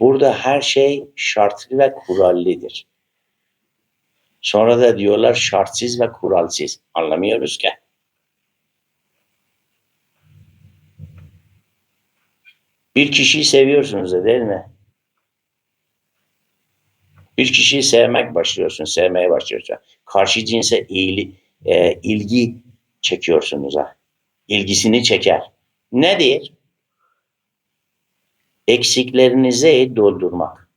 Burada her şey şartlı ve kurallidir. Sonra da diyorlar şartsız ve kuralsız. Anlamıyoruz ki. Bir kişiyi seviyorsunuz da değil mi? Bir kişiyi sevmek başlıyorsun, sevmeye başlıyorsun. Karşı cinse iyili, e, ilgi çekiyorsunuz ha. İlgisini çeker. Nedir? Eksiklerinizi doldurmak.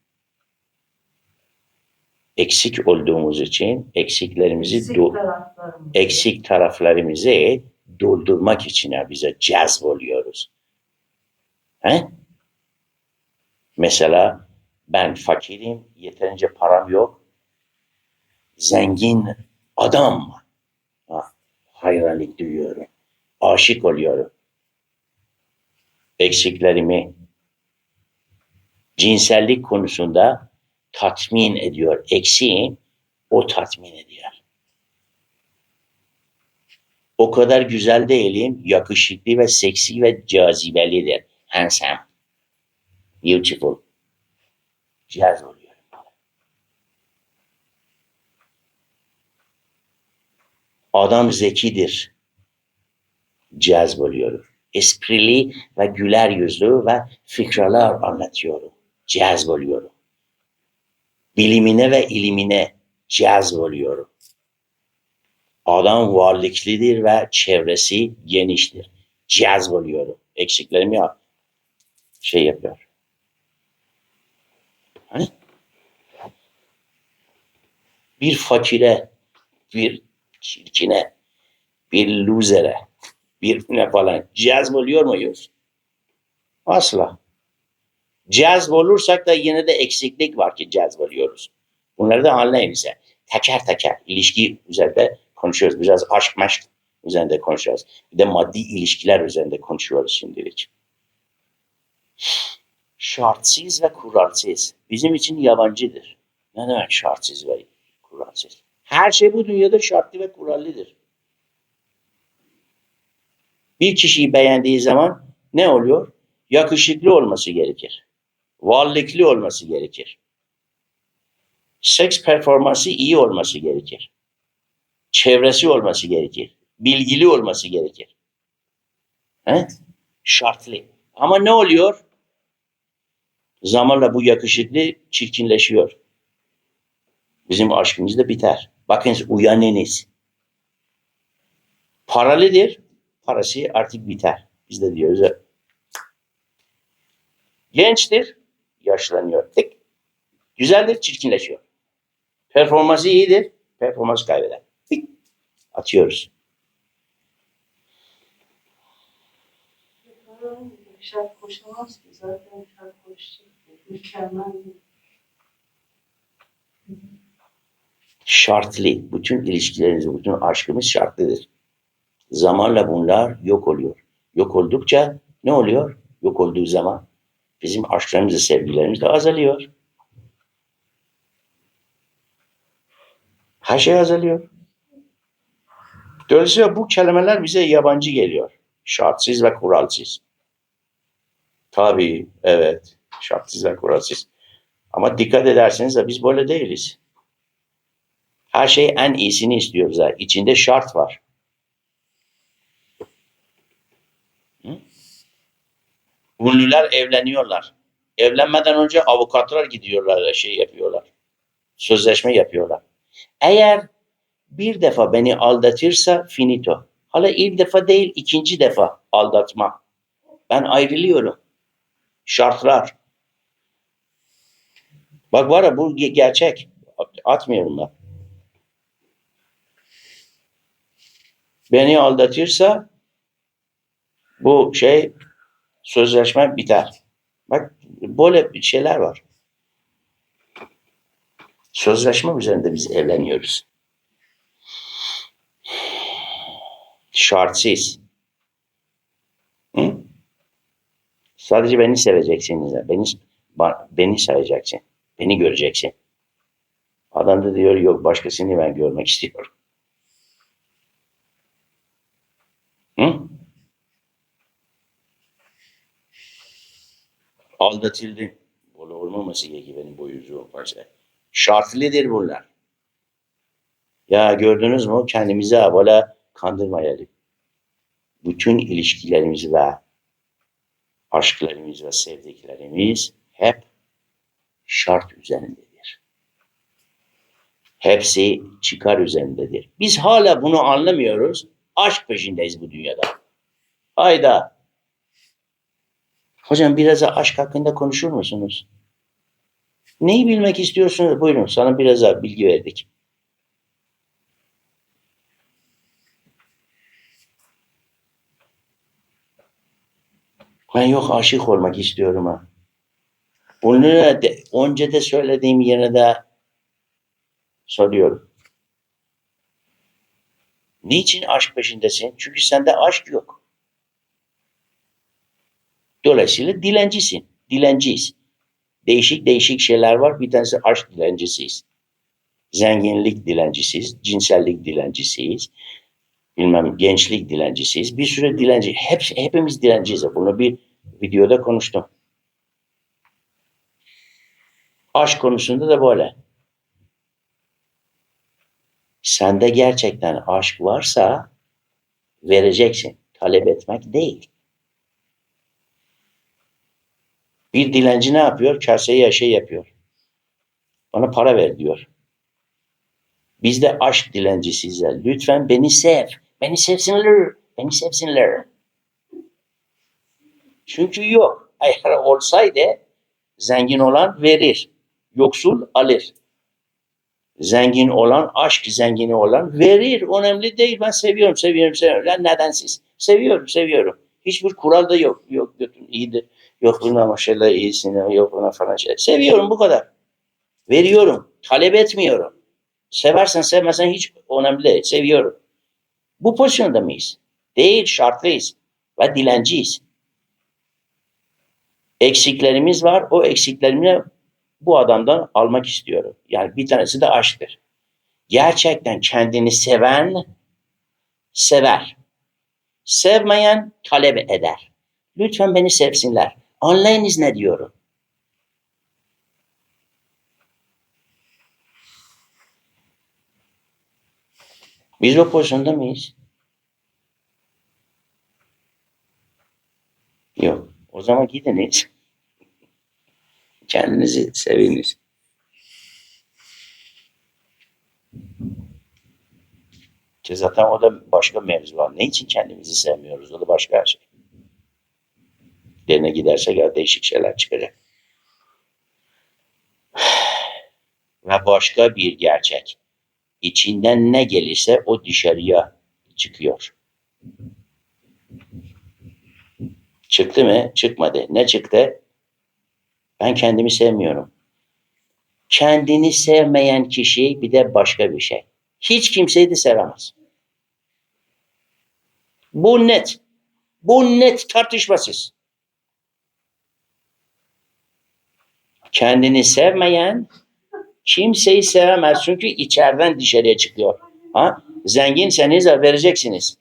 Eksik olduğumuz için eksiklerimizi Eksik do- taraflarımız. eksik taraflarımızı doldurmak için ya bize cezb oluyoruz. He? Mesela ben fakirim, yeterince param yok. Zengin adam. Ha, hayranlık duyuyorum. Aşık oluyorum. Eksiklerimi cinsellik konusunda tatmin ediyor. Eksiğim o tatmin ediyor. O kadar güzel değilim, yakışıklı ve seksi ve cazibelidir. Handsome. Beautiful. Caz oluyor. Adam zekidir. Caz oluyor. Esprili ve güler yüzlü ve fikralar anlatıyorum. Caz oluyorum. Bilimine ve ilimine caz oluyorum. Adam varlıklıdır ve çevresi geniştir. Caz oluyorum. Eksiklerimi yap. Şey yapıyor. Hani? Bir fakire, bir çirkine, bir losere, bir ne falan cazb oluyor muyuz? Asla. Cazb olursak da yine de eksiklik var ki cazb oluyoruz. Bunları da anlayın bize. Teker teker ilişki üzerinde konuşuyoruz. Biraz aşk meşk üzerinde konuşuyoruz. Bir de maddi ilişkiler üzerinde konuşuyoruz şimdilik. Şartsız ve kuralsız. Bizim için yabancıdır. Ne demek şartsız ve kuralsız? Her şey bu dünyada şartlı ve kurallıdır. Bir kişiyi beğendiği zaman ne oluyor? Yakışıklı olması gerekir. Varlıklı olması gerekir. Seks performansı iyi olması gerekir. Çevresi olması gerekir. Bilgili olması gerekir. He? Şartlı. Ama ne oluyor? Zamanla bu yakışıklı çirkinleşiyor. Bizim aşkımız da biter. Bakın uyanınız. Paralıdır. Parası artık biter. Biz de diyoruz. Gençtir. Yaşlanıyor. Tık. Güzeldir. Çirkinleşiyor. Performansı iyidir. Performans kaybeder. Tık. Atıyoruz. Şartlı. Bütün ilişkilerimiz, bütün aşkımız şartlıdır. Zamanla bunlar yok oluyor. Yok oldukça ne oluyor? Yok olduğu zaman bizim aşklarımız da sevgilerimiz de azalıyor. Her şey azalıyor. Dolayısıyla bu kelimeler bize yabancı geliyor. Şartsız ve kuralsız. Tabii, evet. Şartsız ve kuralsız. Ama dikkat ederseniz de biz böyle değiliz. Her şey en iyisini istiyoruz. ha. İçinde şart var. Ünlüler evleniyorlar. Evlenmeden önce avukatlar gidiyorlar, şey yapıyorlar. Sözleşme yapıyorlar. Eğer bir defa beni aldatırsa finito. Hala ilk defa değil, ikinci defa aldatma. Ben ayrılıyorum. Şartlar. Bak var ya bu ge- gerçek. Atmıyorum ben. Beni aldatırsa bu şey sözleşme biter. Bak böyle şeyler var. Sözleşme üzerinde biz evleniyoruz. Şartsız. Hı? Sadece beni seveceksiniz. Beni, beni sayacaksın. Beni göreceksin. Adam da diyor yok başkasını ben görmek istiyorum. Hı? Aldatıldı. Öyle olmaması gerekiyor benim boyuzu varsa. Şartlıdır bunlar. Ya gördünüz mü kendimizi böyle kandırmayalım. Bütün ilişkilerimiz ve aşklarımız ve sevdiklerimiz hep şart üzerindedir. Hepsi çıkar üzerindedir. Biz hala bunu anlamıyoruz. Aşk peşindeyiz bu dünyada. Hayda. Hocam biraz da aşk hakkında konuşur musunuz? Neyi bilmek istiyorsunuz? Buyurun sana biraz daha bilgi verdik. Ben yok aşık olmak istiyorum ha. Bunu de, önce de söylediğim yerine de soruyorum. Niçin aşk peşindesin? Çünkü sende aşk yok. Dolayısıyla dilencisin. Dilenciyiz. Değişik değişik şeyler var. Bir tanesi aşk dilencisiyiz. Zenginlik dilencisiyiz. Cinsellik dilencisiyiz. Bilmem gençlik dilencisiyiz. Bir sürü dilenci. Hep, hepimiz dilenciyiz. Bunu bir videoda konuştum. Aşk konusunda da böyle. Sende gerçekten aşk varsa vereceksin. Talep etmek değil. Bir dilenci ne yapıyor? Kaseye şey yapıyor. Bana para ver diyor. Biz de aşk dilencisiyiz. Lütfen beni sev. Beni sevsinler. Beni sevsinler. Çünkü yok. Eğer olsaydı zengin olan verir. Yoksul alır. Zengin olan, aşk zengini olan verir. Önemli değil. Ben seviyorum, seviyorum, seviyorum. Ya nedensiz? Seviyorum, seviyorum. Hiçbir kural da yok. Yok, götün iyidir. Yok buna maşallah iyisin. Yok buna falan şey. Seviyorum bu kadar. Veriyorum. Talep etmiyorum. Seversen sevmesen hiç önemli değil. Seviyorum. Bu pozisyonda mıyız? Değil, şartlıyız. Ve dilenciyiz. Eksiklerimiz var. O eksiklerimi bu adamdan almak istiyorum. Yani bir tanesi de aşktır. Gerçekten kendini seven sever. Sevmeyen talep eder. Lütfen beni sevsinler. Anlayınız ne diyorum. Biz o pozisyonda mıyız? Yok. O zaman gidiniz. Kendinizi seviniz. Ki zaten o da başka mevzu var. Ne için kendimizi sevmiyoruz? O da başka şey. Derine gidersek ya değişik şeyler çıkacak. Ve başka bir gerçek. İçinden ne gelirse o dışarıya çıkıyor. Çıktı mı? Çıkmadı. Ne çıktı? Ben kendimi sevmiyorum. Kendini sevmeyen kişi bir de başka bir şey. Hiç kimseyi de sevemez. Bu net. Bu net tartışmasız. Kendini sevmeyen kimseyi sevemez. Çünkü içeriden dışarıya çıkıyor. Ha? Zenginseniz vereceksiniz.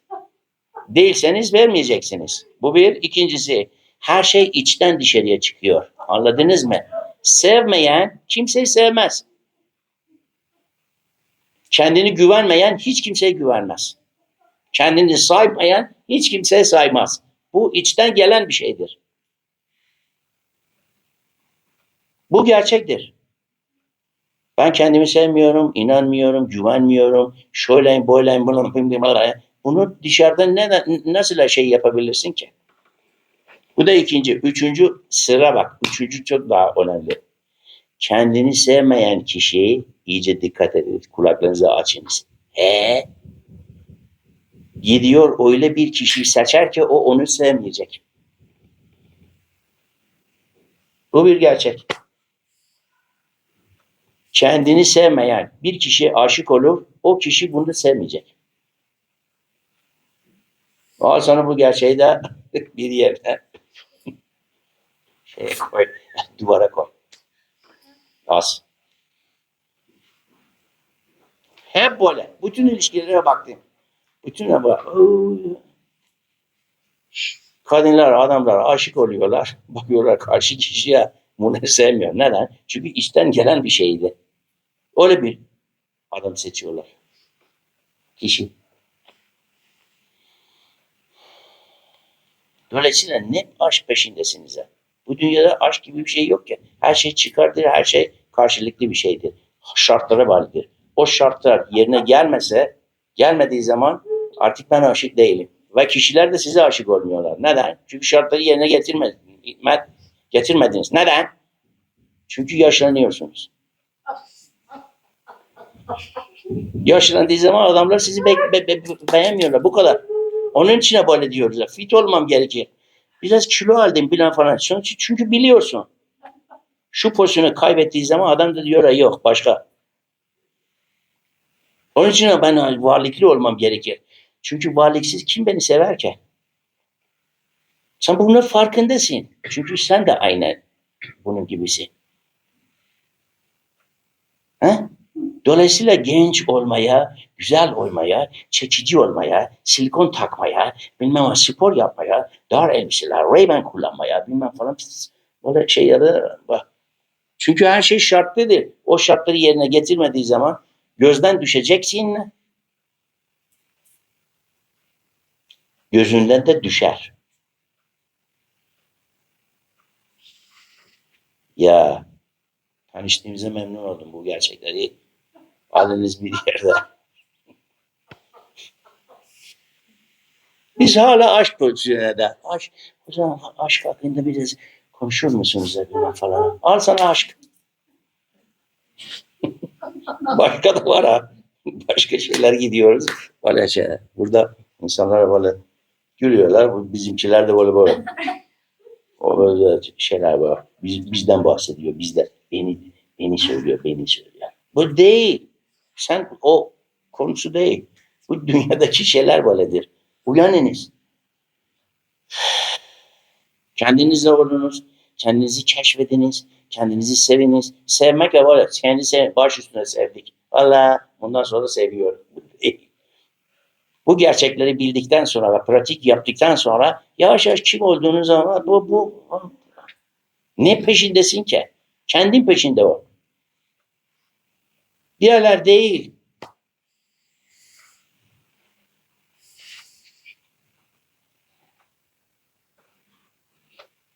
Değilseniz vermeyeceksiniz. Bu bir. İkincisi her şey içten dışarıya çıkıyor. Anladınız mı? Sevmeyen kimseyi sevmez. Kendini güvenmeyen hiç kimseye güvenmez. Kendini saymayan hiç kimseye saymaz. Bu içten gelen bir şeydir. Bu gerçektir. Ben kendimi sevmiyorum, inanmıyorum, güvenmiyorum. Şöyleyim, böyleyim, bunu, bunu dışarıdan ne, nasıl şey yapabilirsin ki? Bu da ikinci. Üçüncü sıra bak. Üçüncü çok daha önemli. Kendini sevmeyen kişiyi iyice dikkat edin. Kulaklarınızı açınız. He? Gidiyor öyle bir kişiyi seçer ki o onu sevmeyecek. Bu bir gerçek. Kendini sevmeyen bir kişiye aşık olur, o kişi bunu sevmeyecek. Al sana bu gerçeği de bir yerde şeye koy, duvara koy. Az. Hep böyle. Bütün ilişkilere baktım. Bütün bak. Kadınlar, adamlar aşık oluyorlar. Bakıyorlar karşı kişiye. Bunu sevmiyorum. Neden? Çünkü içten gelen bir şeydi. Öyle bir adam seçiyorlar. Kişi. Dolayısıyla ne aşk peşindesiniz? Bu dünyada aşk gibi bir şey yok ki. Her şey çıkardır, her şey karşılıklı bir şeydir. Şartlara bağlıdır. O şartlar yerine gelmese, gelmediği zaman artık ben aşık değilim. Ve kişiler de size aşık olmuyorlar. Neden? Çünkü şartları yerine getirme, getirmediniz. Neden? Çünkü yaşlanıyorsunuz. Yaşlandığı zaman adamlar sizi be- be- be- beğenmiyorlar. Bu kadar. Onun için böyle diyoruz. Fit olmam gerekir. Biraz kilo aldım bilen falan. Çünkü, çünkü biliyorsun. Şu pozisyonu kaybettiği zaman adam da diyor "Ha, yok başka. Onun için ben varlıklı olmam gerekir. Çünkü varlıksız kim beni sever ki? Sen bunun farkındasın. Çünkü sen de aynı bunun gibisin. He? Dolayısıyla genç olmaya, güzel olmaya, çekici olmaya, silikon takmaya, bilmem spor yapmaya, dar elbiseler, Ray-Ban kullanmaya, bilmem falan böyle şeyleri bak. Çünkü her şey şartlıdır. O şartları yerine getirmediği zaman gözden düşeceksin. Gözünden de düşer. Ya tanıştığımıza memnun oldum bu gerçekleri. Haliniz bir yerde. Biz hala aşk pozisyonunda. Aşk, zaman aşk hakkında biraz konuşur musunuz efendim falan. Al sana aşk. Başka da var ha. Başka şeyler gidiyoruz. Böyle şey. Burada insanlar böyle gülüyorlar. Bizimkiler de böyle böyle. O böyle şeyler var. Biz, bizden bahsediyor. Bizden. Beni, beni söylüyor. Beni söylüyor. Bu değil. Sen o konusu değil. Bu dünyadaki şeyler böyledir. Uyanınız. Kendinizle olunuz. Kendinizi keşfediniz. Kendinizi seviniz. Sevmek de var. Kendisi baş üstüne sevdik. Allah bundan sonra seviyorum. Bu gerçekleri bildikten sonra ve pratik yaptıktan sonra yavaş yavaş kim olduğunuz zaman bu, bu ne peşindesin ki? Kendin peşinde ol. Diğerler değil.